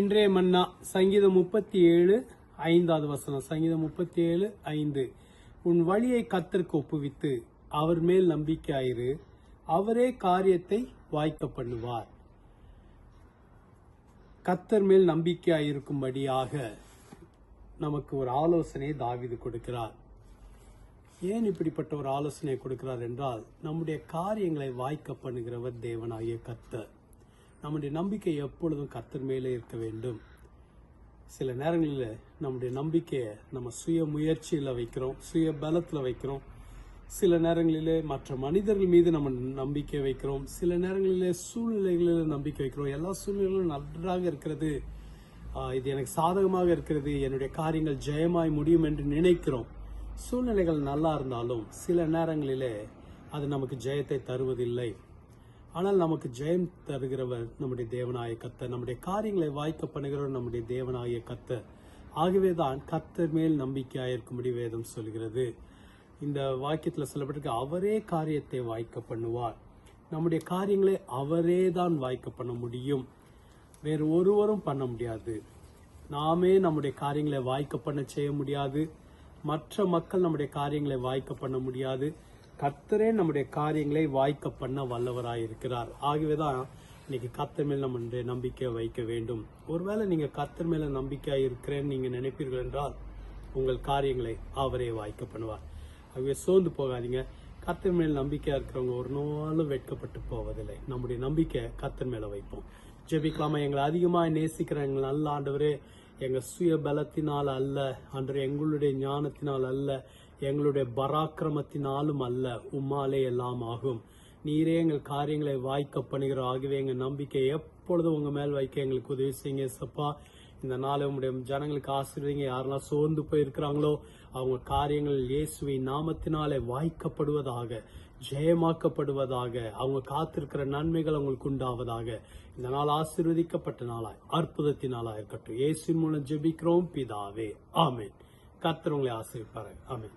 இன்றைய மன்னா சங்கீதம் முப்பத்தி ஏழு ஐந்தாவது வசனம். சங்கீதம் முப்பத்தி ஏழு ஐந்து. உன் வழியை கத்தருக்கு ஒப்புவித்து அவர் மேல் நம்பிக்கையாயிரு. அவரே காரியத்தை வாய்க்க பண்ணுவார். கத்தர் மேல் நம்பிக்கையாயிருக்கும்படியாக நமக்கு ஒரு ஆலோசனையை தாவீது கொடுக்கிறார். ஏன் இப்படிப்பட்ட ஒரு ஆலோசனை கொடுக்கிறார் என்றால் நம்முடைய காரியங்களை வாய்க்க பண்ணுகிறவர் தேவனாகிய கத்தர் நம்முடைய நம்பிக்கை எப்பொழுதும் கர்த்தர் மேலே இருக்க வேண்டும். சில நேரங்களில் நம்முடைய நம்பிக்கையை நம்ம சுய முயற்சியில் வைக்கிறோம் சுய பலத்தில் வைக்கிறோம். சில நேரங்களிலே மற்ற மனிதர்கள் மீது நம்ம நம்பிக்கை வைக்கிறோம். சில நேரங்களிலே சூழ்நிலைகளில் நம்பிக்கை வைக்கிறோம். எல்லா சூழ்நிலைகளும் நன்றாக இருக்கிறது. இது எனக்கு சாதகமாக இருக்கிறது. என்னுடைய காரியங்கள் ஜெயமாய் முடியும் என்று நினைக்கிறோம். சூழ்நிலைகள் நல்லா இருந்தாலும் சில நேரங்களிலே அது நமக்கு ஜெயத்தை தருவதில்லை. ஆனால் நமக்கு ஜெயம் தருகிறவர் நம்முடைய தேவனாய கத்த நம்முடைய காரியங்களை வாய்க்க பண்ணுகிறவர் நம்முடைய தேவனாய கத்த ஆகவே தான் கத்தர் மேல் நம்பிக்கையாயிருக்கும்படி வேதம் சொல்கிறது. இந்த வாக்கியத்தில் சொல்லப்பட்டிருக்கு அவரே காரியத்தை வாய்க்க பண்ணுவார். நம்முடைய காரியங்களை அவரே தான் வாய்க்க பண்ண முடியும். வேறு ஒருவரும் பண்ண முடியாது. நாமே நம்முடைய காரியங்களை வாய்க்க பண்ண செய்ய முடியாது. மற்ற மக்கள் நம்முடைய காரியங்களை வாய்க்க பண்ண முடியாது. கத்தரே நம்முடைய காரியங்களை வாய்க்க பண்ண வல்லவராயிருக்கிறார். ஆகவேதான் இன்னைக்கு கத்தர் மேல் நம்முடைய நம்பிக்கை வைக்க வேண்டும். ஒருவேளை நீங்க கத்தர் மேல நம்பிக்கையா இருக்கிறேன்னு நீங்க நினைப்பீர்கள் என்றால் உங்கள் காரியங்களை அவரே வாய்க்க பண்ணுவார். ஆகவே சோர்ந்து போகாதீங்க. கத்தர் மேல் நம்பிக்கையா இருக்கிறவங்க ஒரு நாளும் வெட்கப்பட்டு போவதில்லை. நம்முடைய நம்பிக்கை கத்தர் மேல வைப்போம். ஜெபிக்கலாமா? எங்களை அதிகமாக நேசிக்கிறேன் எங்கள் நல்ல ஆண்டவரே எங்கள் சுய பலத்தினால் அல்ல அன்று எங்களுடைய ஞானத்தினால் அல்ல எங்களுடைய பராக்கிரமத்தினாலும் அல்ல உம்மாலே எல்லாம் ஆகும். நீரே எங்கள் காரியங்களை வாய்க்க பண்ணுகிற ஆகவே எங்கள் நம்பிக்கை எப்பொழுதும் உங்கள் மேல் வைக்க எங்களுக்கு உதவி செய்யுங்க சப்பா இந்த நாளை உங்களுடைய ஜனங்களுக்கு ஆசீர்வதிங்க. யாரெல்லாம் சோர்ந்து போயிருக்கிறாங்களோ அவங்க காரியங்கள் இயேசுவை நாமத்தினாலே வாய்க்கப்படுவதாக ஜெயமாக்கப்படுவதாக அவங்க காத்திருக்கிற நன்மைகள் அவங்களுக்கு உண்டாவதாக. இந்த நாள் ஆசீர்வதிக்கப்பட்ட நாளாய் அற்புதத்தினாலா இருக்கட்டும். இயேசு மூலம் ஜெபிக்கிறோம். பிதாவே ஆமேன். கர்த்தர் உங்களை ஆசீர்வதிப்பாரு ஆமென்.